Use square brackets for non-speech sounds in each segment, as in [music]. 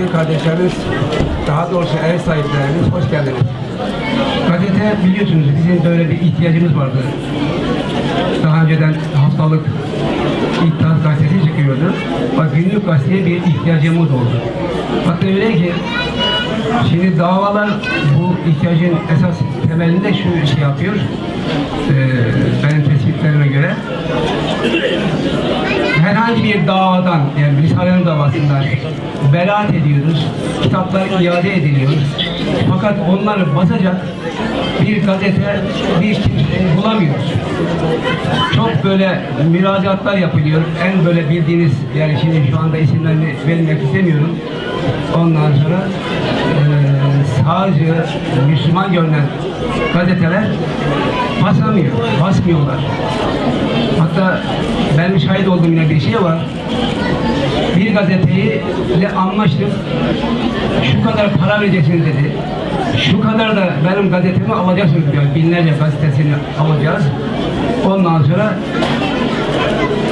misafir kardeşlerimiz, daha doğrusu ev sahiplerimiz hoş geldiniz. Gazete biliyorsunuz bizim böyle bir ihtiyacımız vardı. Daha önceden haftalık İttihat gazetesi çıkıyordu. Bak günlük gazeteye bir ihtiyacımız oldu. Hatta öyle ki şimdi davalar bu ihtiyacın esas temelinde şu şey yapıyor. Ee, benim tespitlerime göre herhangi bir davadan yani Risale'nin davasından beraat ediyoruz. Kitaplar iade ediliyor. Fakat onları basacak bir gazete, bir kimse bulamıyoruz. Çok böyle müracaatlar yapılıyor. En böyle bildiğiniz yani şimdi şu anda isimlerini vermek istemiyorum. Ondan sonra sağcı, Müslüman görünen gazeteler basamıyor, basmıyorlar. Hatta ben şahit olduğum yine bir şey var. Bir gazeteyi ile anlaştık. Şu kadar para vereceksiniz dedi. Şu kadar da benim gazetemi alacaksınız diyor. Binlerce gazetesini alacağız. Ondan sonra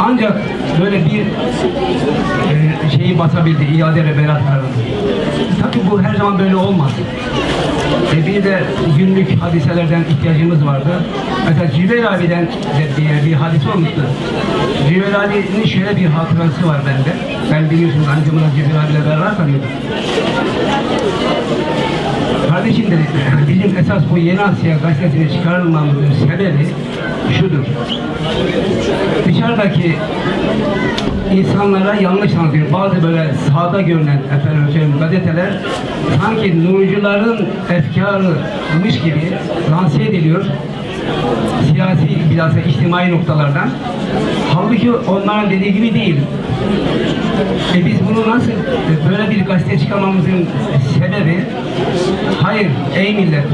ancak böyle bir e, şeyi basabildi, iade ve berat kararını. Tabii bu her zaman böyle olmaz. E bir de günlük hadiselerden ihtiyacımız vardı. Mesela Cübeyr abiden de bir, bir hadise olmuştu. Cübeyr Ali'nin şöyle bir hatırası var bende. Ben biliyorsunuz amcamla Cübeyr abiyle beraber tanıyordum. Kardeşim dedi, bizim esas bu Yeni Asya gazetesini çıkarılmamızın sebebi şudur. Dışarıdaki insanlara yanlış anlatıyor. Bazı böyle sağda görünen efendim söyleyeyim, gazeteler sanki nurcuların efkarıymış gibi lanse ediliyor. Siyasi bilhassa içtimai noktalardan. Halbuki onların dediği gibi değil. E biz bunu nasıl e, böyle bir gazete çıkarmamızın sebebi hayır ey millet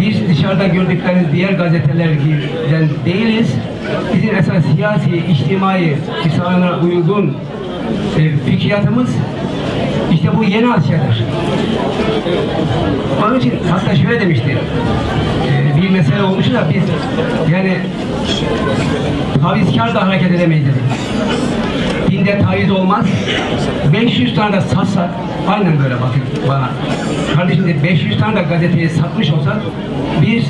biz dışarıda gördükleriniz diğer gazetelerden değiliz. Bizim esas siyasi, içtimai, İslam'a uygun e, fikriyatımız işte bu yeni Asya'dır. Onun için hatta şöyle demişti. e, bir mesele olmuş da biz yani tavizkar da hareket edemeyiz dedi dinde taviz olmaz. 500 tane de satsak, aynen böyle bakın bana. Kardeşim de 500 tane de gazeteyi satmış olsak, biz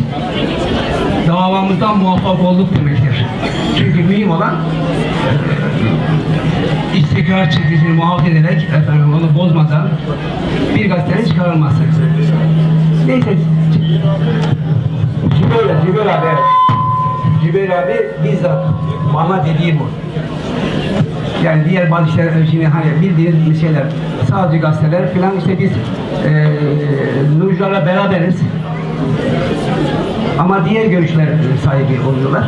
davamızdan muvaffak olduk demektir. Çünkü mühim olan istikrar çizgisini muhafaza ederek, efendim onu bozmadan bir gazetenin çıkarılması. Neyse, Cübeyr, Cübeyr abi. Cübeyr abi bizzat bana dediği bu. Yani diğer bazı şeyler şimdi hani bildiğiniz şeyler, sağcı gazeteler filan işte biz e, Nurcularla beraberiz. Ama diğer görüşler sahibi oluyorlar.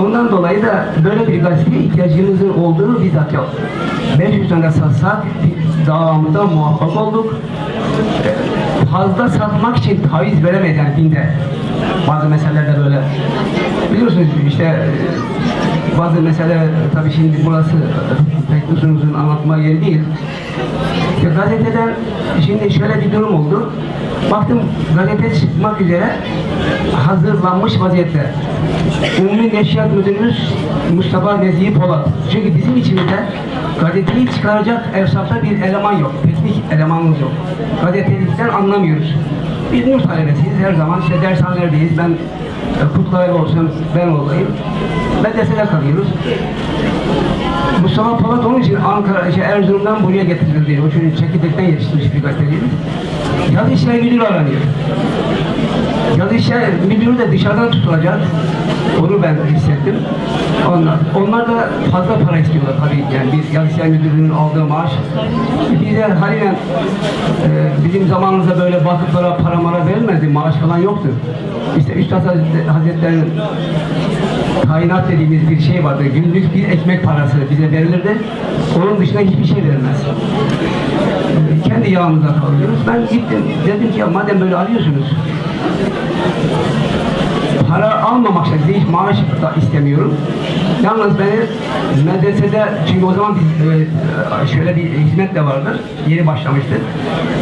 Ondan dolayı da böyle bir gazeteye ihtiyacımızın olduğunu bizzat yok. 500 tane satsak davamızda muvaffak olduk. Fazla satmak için taviz veremeyiz yani dinde. Bazı meselelerde böyle. Biliyorsunuz işte bazı mesele tabii şimdi burası pek uzun uzun anlatma yeri değil. İşte gazeteden şimdi şöyle bir durum oldu. Baktım gazete çıkmak üzere hazırlanmış vaziyette. Umumi Neşriyat Müdürümüz Mustafa Nezihi Polat. Çünkü bizim içimizde gazeteyi çıkaracak evsafta bir eleman yok. Teknik elemanımız yok. Gazetelikten anlamıyoruz. Biz nur talebesiyiz her zaman. İşte dershanelerdeyiz. Ben e, Kutlaylı olsam ben olayım. Medresede kalıyoruz. Mustafa Polat onun için Ankara, şey, Erzurum'dan buraya getirildi. O çünkü çekirdekten yetiştirmiş bir gazeteciydi. Yazı işleri müdürü aranıyor. Yazı işleri müdürü de dışarıdan tutulacak. Onu ben hissettim. Onlar, onlar da fazla para istiyorlar tabii. Yani biz yazı işleri müdürünün aldığı maaş. Bize haliyle e, bizim zamanımızda böyle vakıflara para mara verilmezdi. Maaş falan yoktu. İşte Üstad Hazretleri- Hazretleri'nin kainat dediğimiz bir şey vardı. Günlük bir ekmek parası bize verilirdi. Onun dışında hiçbir şey verilmez. Ee, Kendi yağımıza kalıyoruz. Ben gittim. Dedim ki ya madem böyle alıyorsunuz para almamak şartıyla hiç maaş da istemiyorum. Yalnız beni medresede çünkü o zaman biz e, şöyle bir hizmet de vardır. Yeni başlamıştı.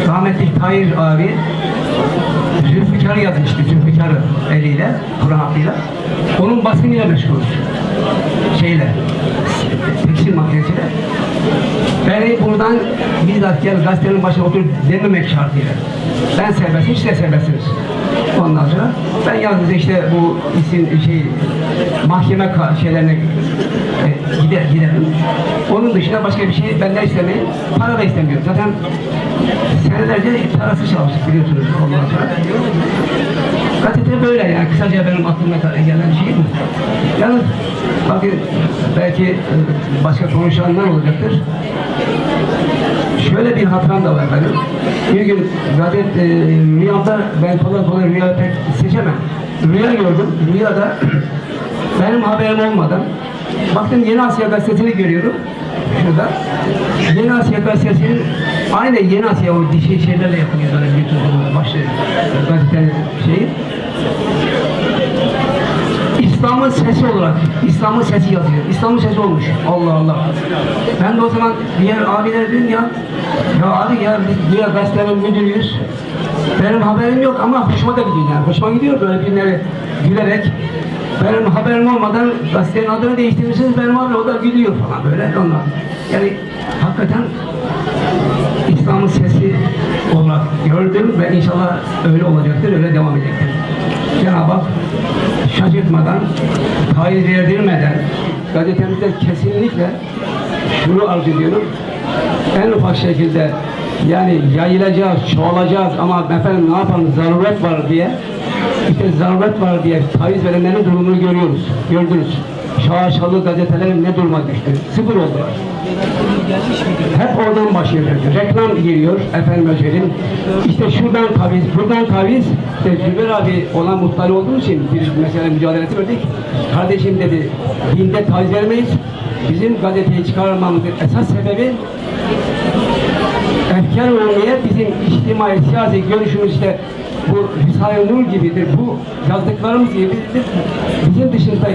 Rahmetli Tahir abi Zülfikar'ı yazmıştı. Zülfikar'ı eliyle, Kur'an hakkıyla. Onun basınıyla meşgul. Şeyle, tekstil makinesiyle. Beni buradan bizzat gel gazetenin başına otur dememek şartıyla. Ben serbestim, siz de serbestsiniz. Ondan sonra ben yalnız işte bu isim şey mahkeme şeylerine e, gider, giderim. Onun dışında başka bir şey benden istemeyin. Para da istemiyorum. Zaten senelerce parasız çalıştık biliyorsunuz ondan sonra. Gazete böyle yani kısaca benim aklıma gelen şey bu. Yalnız bakın belki e, başka konuşanlar olacaktır. Şöyle bir hatıram da var benim. Bir gün gazet e, rüyamda ben kolay kolay rüya pek seçemem. Rüya gördüm. Rüyada [clears throat] benim haberim olmadan baktım Yeni Asya gazetesini görüyorum. Şurada. Yeni Asya gazetesinin aynı Yeni Asya o dişi şeylerle yapılıyor böyle tutum başı gazetenin şeyi. İslam'ın sesi olarak, İslam'ın sesi yazıyor. İslam'ın sesi olmuş. Allah Allah. Ben de o zaman diğer abiler dedim ya, ya abi ya biz diğer gazetenin müdürüyüz. Benim haberim yok ama hoşuma da gidiyor yani. Hoşuma gidiyor böyle günleri gülerek. Benim haberim olmadan gazetenin adını değiştirmişsiniz benim abi o da gülüyor falan böyle onlar. Yani hakikaten İslam'ın sesi olarak gördüm ve inşallah öyle olacaktır, öyle devam edecektir. Cenab-ı Hak şaşırtmadan, tayiz verdirmeden gazetemizde kesinlikle şunu arzu ediyorum. En ufak şekilde yani yayılacağız, çoğalacağız ama efendim ne yapalım zaruret var diye işte zaruret var diye taviz verenlerin durumunu görüyoruz, gördünüz. Şaşalı gazetelerin ne duruma düştü? Sıfır oldular. Hep oradan başlıyor. Reklam giriyor efendim söyleyeyim. İşte şuradan taviz, buradan taviz. İşte Zübeyir abi ona muhtari olduğu için bir mesela mücadelesi verdik. Kardeşim dedi, dinde taviz vermeyiz. Bizim gazeteyi çıkarmamızın esas sebebi efkar olmaya bizim içtimai siyasi görüşümüz işte bu Risale-i Nur gibidir. Bu yazdıklarımız gibidir. Bizim dışında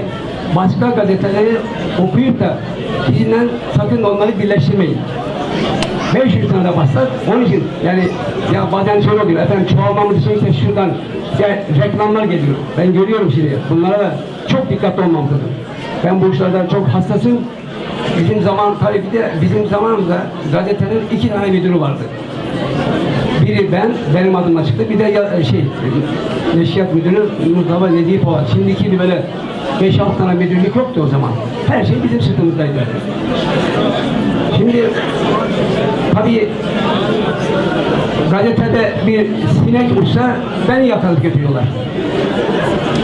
başka gazeteleri okuyup da bizimle sakın onları birleştirmeyin. 500 tane de bassak, onun için yani ya bazen şöyle oluyor, efendim çoğalmamız için işte şuradan ya reklamlar geliyor. Ben görüyorum şimdi, bunlara da çok dikkatli olmam lazım. Ben bu işlerden çok hassasım. Bizim zaman tabii bir de bizim zamanımızda gazetenin iki tane müdürü vardı. Biri ben, benim adıma çıktı. Bir de ya, şey, Neşriyat Müdürü Mustafa Nezih Polat. Şimdiki gibi böyle 5-6 tane müdürlük yoktu o zaman. Her şey bizim sırtımızdaydı. Şimdi tabii gazetede bir sinek uçsa beni yakalıp götürüyorlar.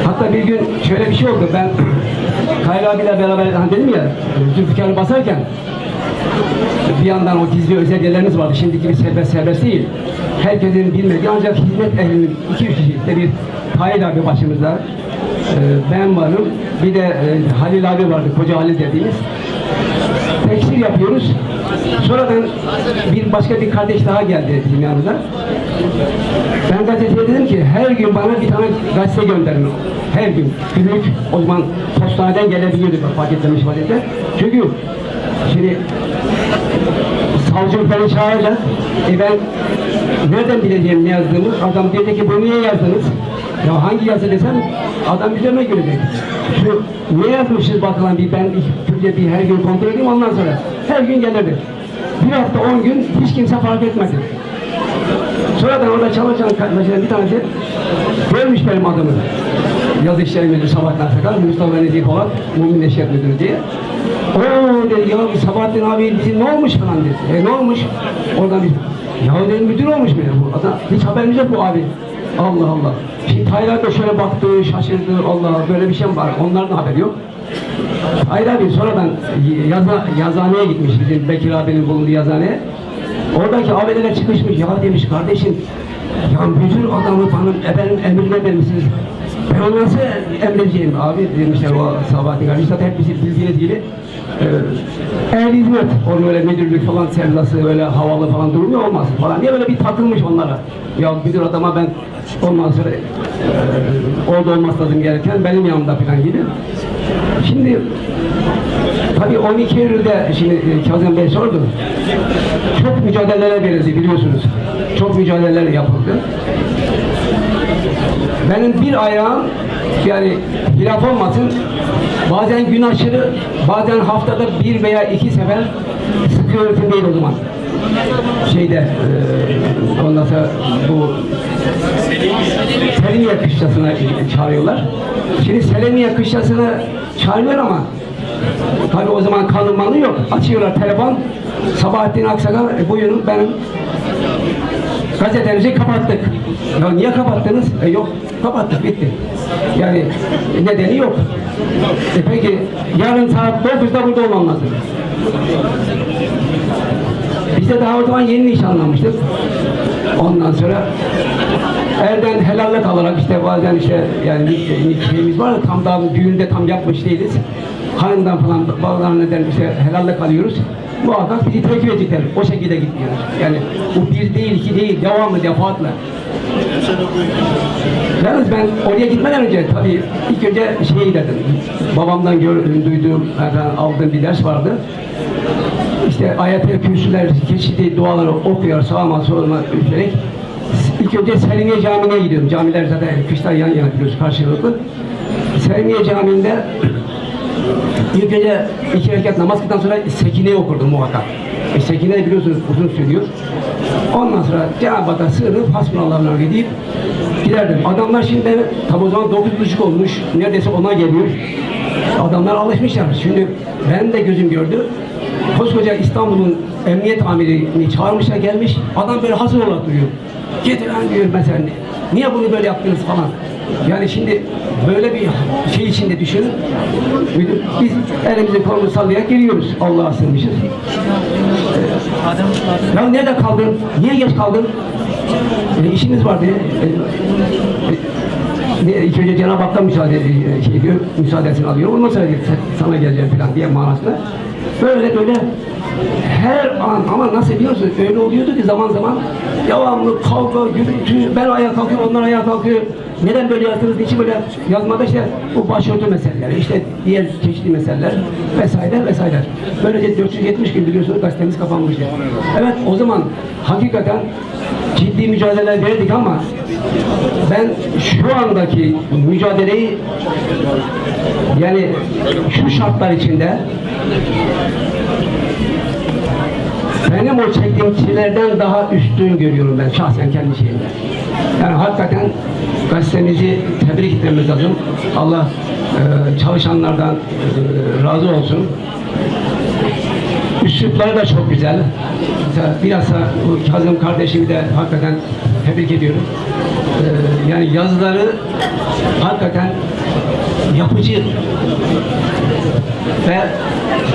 Hatta bir gün şöyle bir şey oldu. Ben [clears throat] Kayra abiyle beraber hani dedim ya Zülfikar'ı basarken bir yandan o gizli özel yerlerimiz vardı. Şimdiki gibi serbest serbest değil. Herkesin bilmediği ancak hizmet ehlinin iki üç kişi işte bir Tahir abi başımızda. Ee, ben varım. Bir de e, Halil abi vardı. Koca Halil dediğimiz. Tekstil yapıyoruz. Sonradan bir başka bir kardeş daha geldi bizim yanımıza. Ben gazeteye dedim ki her gün bana bir tane gazete gönderin. Her gün. Günlük o zaman postaneden gelebiliyordu bak paketlemiş vaziyette. Çünkü şimdi savcı beni çağıracak. E ben nereden bileceğim ne yazdığımı? Adam diyecek ki bunu niye yazdınız? Ya hangi yazı desem adam üzerine görecek. Şu ne yazmışız bakalım bir ben Türkçe bir her gün kontrol edeyim ondan sonra. Her gün gelirdi. Bir hafta on gün hiç kimse fark etmedi. Sonradan orada çalışan kardeşlerin bir tanesi görmüş benim adımı. Yazı işleri müdürü Sabahattin Aksakan, Mustafa Nezih Polat, Mümin Neşet Müdürü diye. Oo dedi ya Sabahattin abi ne olmuş falan dedi. E ne olmuş? Oradan bir ya dedim müdür olmuş mu bu adam? Hiç haberimiz yok bu abi. Allah Allah. Şimdi Taylar da şöyle baktı, şaşırdı. Allah böyle bir şey mi var? Onların da haberi yok. Hayır abi sonradan yaza, yazaneye gitmiş bizim Bekir abinin bulunduğu yazaneye. Oradaki abilerine çıkışmış ya demiş kardeşim ya müdür adamı bana efendim emrine vermişsiniz. Nasıl emredeceğim abi demişler o Sabahattin kardeş. Zaten hep bizi bildiğiniz gibi e, ehl hizmet. Onun öyle müdürlük falan sevdası öyle havalı falan durumu olmaz falan. Niye böyle bir takılmış onlara? Ya müdür adama ben ondan sonra e, orada olmaz lazım gereken benim yanımda falan gibi. Şimdi tabii 12 Eylül'de şimdi e, Kazım Bey sordu. Çok mücadeleler verildi biliyorsunuz. Çok mücadeleler yapıldı. Benim bir ayağım Yani hilaf olmasın. Bazen gün aşırı, bazen haftada bir veya iki sefer sıkı öğretim değil o zaman. Şeyde, e, ondan sonra bu Selimiye kışlasına çağırıyorlar. Şimdi Selimiye kışlasına çağırıyorlar ama tabii o zaman kanun yok. Açıyorlar telefon. Sabahattin Aksakal, e, buyurun benim gazetemizi kapattık. Ya niye kapattınız? E, yok, kapattık, bitti. Yani nedeni yok. E, peki yarın saat 9'da burada olmam lazım. Biz de daha o zaman yeni nişanlanmıştık. Ondan sonra elden helallik alarak işte bazen işte yani bir şeyimiz var da tam daha düğünde tam yapmış değiliz. Hanımdan falan bazılarına işte helallik alıyoruz. Muhakkak bizi tekip edecekler. O şekilde gitmiyoruz. Yani bu bir değil, iki değil, devamlı, defaatla. Yalnız ben oraya gitmeden önce tabii ilk önce şeyi dedim. Babamdan gördüğüm, duyduğum, aldığım bir ders vardı. İşte ayet-i kürsüler, çeşitli duaları okuyor, sağıma soluma üfleyerek. İlk önce Selimiye Camii'ne gidiyorum. Camiler zaten kışlar yan yana biliyoruz karşılıklı. Selimiye Camii'nde [clears throat] ilk önce iki rekat namaz kıldıktan sonra Sekine'yi okurdum muhakkak. E, Sekine biliyorsunuz uzun sürüyor. Ondan sonra Cenab-ı Hak'a sığınıp hasbunallahına deyip giderdim. Adamlar şimdi tabi o zaman dokuz buçuk olmuş. Neredeyse ona geliyor. Adamlar alışmışlar. Şimdi ben de gözüm gördü. Koskoca İstanbul'un emniyet amirini çağırmışlar gelmiş. Adam böyle hazır olarak duruyor. Getir lan diyor mesela. Niye bunu böyle yaptınız falan. Yani şimdi böyle bir şey içinde düşünün. Biz elimizi kolumuzu sallayarak geliyoruz. Allah'a sığınmışız. Ya nerede kaldın? Niye geç kaldın? E, işimiz vardı. E, e, ilk önce Cenab-ı Hak'tan müsaade e, şey diyor, müsaadesini alıyor. Ondan sonra diyor, "Sen- sana geleceğim falan diye manasında. Böyle böyle her an ama nasıl biliyorsunuz öyle oluyordu ki zaman zaman devamlı kavga, gürültü, ben ayağa kalkıyorum, onlar ayağa kalkıyor. Neden böyle yaptınız, niçin böyle yazmada işte bu başörtü meseleleri, işte diğer çeşitli meseleler vesaire vesaire. Böylece 470 gün biliyorsunuz gazetemiz kapanmıştı. Evet o zaman hakikaten ciddi mücadeleler verdik ama ben şu andaki mücadeleyi yani şu şartlar içinde benim o çilelerden daha üstün görüyorum ben şahsen kendi şeyimde. Yani hakikaten gazetemizi tebrik etmemiz lazım. Allah e, çalışanlardan e, razı olsun. Üslupları da çok güzel. Mesela bilhassa bu Kazım kardeşimi de hakikaten tebrik ediyorum. Ee, yani yazıları hakikaten yapıcı ve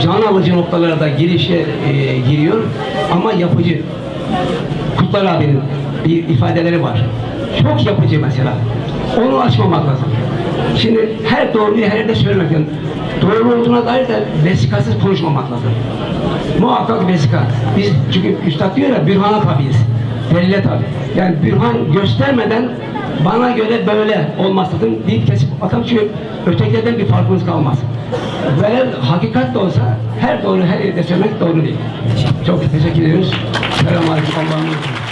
can alıcı noktalara da girişe e, giriyor ama yapıcı. Kutlar abinin bir ifadeleri var. Çok yapıcı mesela. Onu açmamak lazım. Şimdi her doğruyu her yerde söylemek lazım. Doğru olduğuna dair de vesikasız konuşmamak lazım. Muhakkak vesika. Biz çünkü üstad diyor ya bürhana tabiiz. Delile tabi. Yani bürhan göstermeden bana göre böyle dedim deyip kesip atalım çünkü ötekilerden bir farkımız kalmaz. Ve hakikat de olsa her doğru her yerde söylemek doğru değil. Çok teşekkür ediyoruz. Selamünaleyküm. Allah'a emanet.